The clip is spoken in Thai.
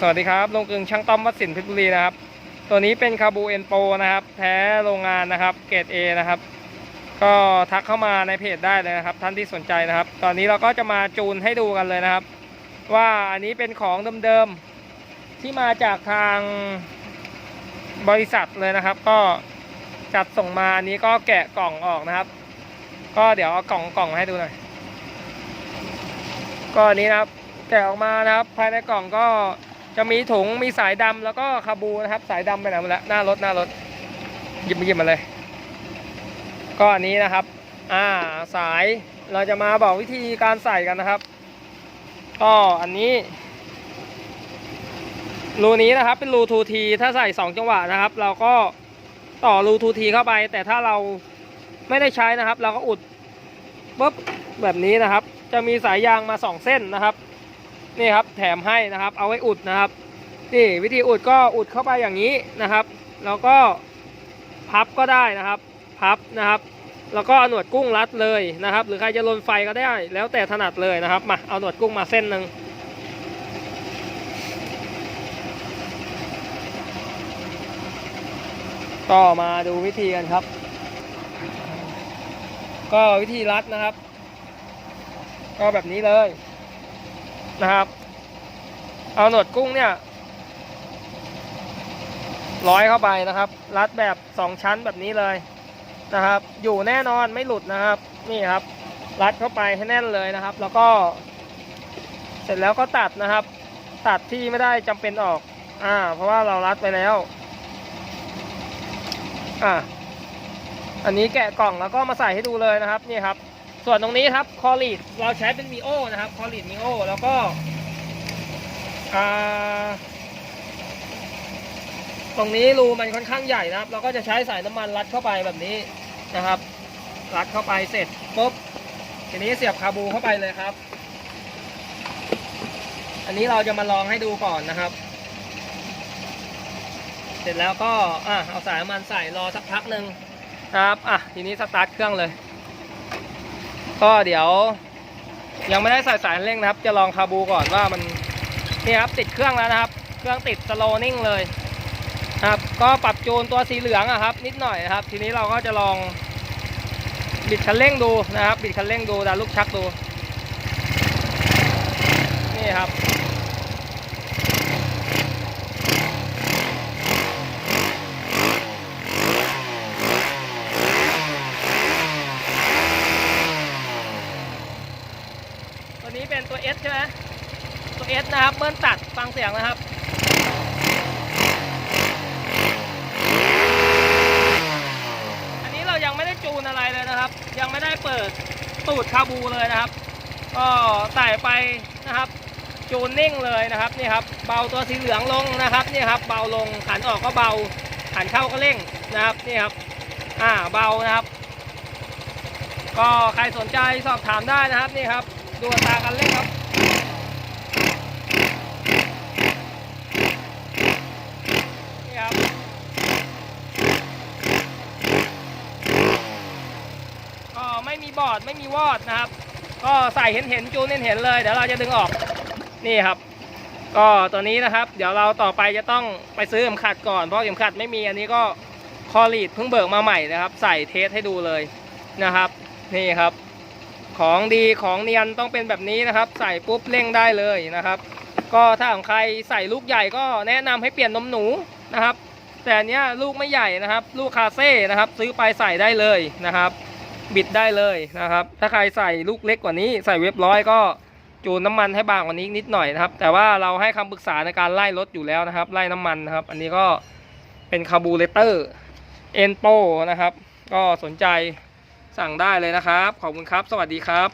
สวัสดีครับลงกึงช่างต้อมวัดสินเพชรบุรีนะครับ ตัวนี้เป็นคาบูเอ็นโปนะครับ แท้โรงงานนะครับ เกรด A นะครับ ก็ทักเข้ามาในเพจได้เลยนะครับ ท่านที่สนใจนะครับ ตอนนี้เราก็จะมาจูนให้ดูกันเลยนะครับ ว่าอันนี้เป็นของเดิมๆที่มาจากทางบริษัทเลยนะครับ ก็จัดส่งมาอันนี้ก็แกะกล่องออกนะครับ ก็เดี๋ยวเอากล่องกล่องมาให้ดูหน่อยก็อันนี้นะครับ แกะออกมานะครับ ภายในกล่องก็ จะมีถุงมีสายดำแล้วก็คาบูนะครับ สายดำไปไหนหมดแล้วหน้ารถหน้ารถหยิบมาหยิบมาเลย ก็อันนี้นะครับ อ่าสายเราจะมาบอกวิธีการใส่กันนะครับ ก็อันนี้รูนี้นะครับเป็นรูทูทีถ้าใส่สองจังหวะนะครับ เราก็ต่อรูทูทีเข้าไป แต่ถ้าเราไม่ได้ใช้นะครับ เราก็อุดปุ๊บแบบนี้นะครับ จะมีสายยางมาสองเส้นนะครับ นี่ครับแถมให้นะครับ เอาไว้อุดนะครับนี่วิธีอุดก็อุดเข้าไปอย่างนี้นะครับ แล้วก็พับก็ได้นะครับ พับนะครับ แล้วก็เอาหนวดกุ้งรัดเลยนะครับ หรือใครจะลนไฟก็ได้แล้วแต่ถนัดเลยนะครับมาเอาหนวดกุ้งมาเส้นหนึ่งก็มาดูวิธีกันครับ ก็วิธีรัดนะครับ ก็แบบนี้เลย นะครับ เอาหนวดกุ้งเนี่ยร้อยเข้าไปนะครับ รัดแบบสองชั้นแบบนี้เลยนะครับ อยู่แน่นอนไม่หลุดนะครับ นี่ครับ รัดเข้าไปให้แน่นเลยนะครับ แล้วก็ เสร็จแล้วก็ตัดนะครับ ตัดที่ไม่ได้จำเป็นออก อ่า เพราะว่าเรารัดไปแล้ว อ่าอันนี้แกะกล่องแล้วก็มาใส่ให้ดูเลยนะครับ นี่ครับ ส่วนตรงนี้ครับคอลีดเราใช้เป็นมีโอนะครับคอลีดมีโอแล้วก็ตรงนี้รูมันค่อนข้างใหญ่นะครับ เราก็จะใช้สายน้ำมันรัดเข้าไปแบบนี้นะครับ รัดเข้าไปเสร็จปุ๊บทีนี้เสียบคาบูเข้าไปเลยครับ อันนี้เราจะมาลองให้ดูก่อนนะครับ เสร็จแล้วก็อะเอาสายน้ำมันใส่รอสักพักหนึ่งนะครับอะทีนี้สตาร์ทเครื่องเลย ก็เดี๋ยว ยังไม่ได้ใส่สายเร่งนะครับ จะลองคาบูก่อนว่ามันนี่ครับติดเครื่องแล้วนะครับ เครื่องติดสโลนิ่งเลยนะครับ ก็ปรับจูนตัวสีเหลืองอะครับ นิดหน่อยนะครับ ทีนี้เราก็จะลองบิดคันเร่งดูนะครับ บิดคันเร่งดูดันลูกชักดู นี่ครับ เป็นตัว S ใช่ไหมตัว S นะครับเบิ้ลตัดฟังเสียงนะครับอันนี้เรายังไม่ได้จูนอะไรเลยนะครับ ยังไม่ได้เปิดตูดคาบูเลยนะครับ ก็ใส่ไปนะครับ จูนนิ่งเลยนะครับนี่ครับ เบาตัวสีเหลืองลงนะครับนี่ครับ เบาลงขันออกก็เบาขันเข้าก็เร่งนะครับนี่ครับ อ่าเบานะครับ ก็ใครสนใจสอบถามได้นะครับนี่ครับ ดูตาการเล่นครับนี่ครับก็ไม่มีบอดไม่มีวอดนะครับ ก็ใส่เห็นเห็นจูนเห็นเห็นเลยเดี๋ยวเราจะดึงออกนี่ครับ ก็ตัวนี้นะครับ เดี๋ยวเราต่อไปจะต้องไปซื้อเข็มขัดก่อนเพราะเข็มขัดไม่มีอันนี้ก็คอลีดเพิ่งเบิกมาใหม่นะครับ ใส่เทสให้ดูเลยนะครับ นี่ครับ ของดีของเนียนต้องเป็นแบบนี้นะครับ ใส่ปุ๊บเร่งได้เลยนะครับ ก็ถ้าของใครใส่ลูกใหญ่ก็แนะนำให้เปลี่ยนนมหนูนะครับ แต่อันเนี้ยลูกไม่ใหญ่นะครับ ลูกคาเซ่นะครับ ซื้อไปใส่ได้เลยนะครับ บิดได้เลยนะครับ ถ้าใครใส่ลูกเล็กกว่านี้ ใส่เว็บร้อยก็จูนน้ำมันให้บางกว่านี้นิดหน่อยนะครับ แต่ว่าเราให้คำปรึกษาในการไล่รถอยู่แล้วนะครับ ไล่น้ำมันนะครับ อันนี้ก็เป็นคาบูเลเตอร์เอ็นโปนะครับ ก็สนใจ สั่งได้เลยนะครับ ขอบคุณครับ สวัสดีครับ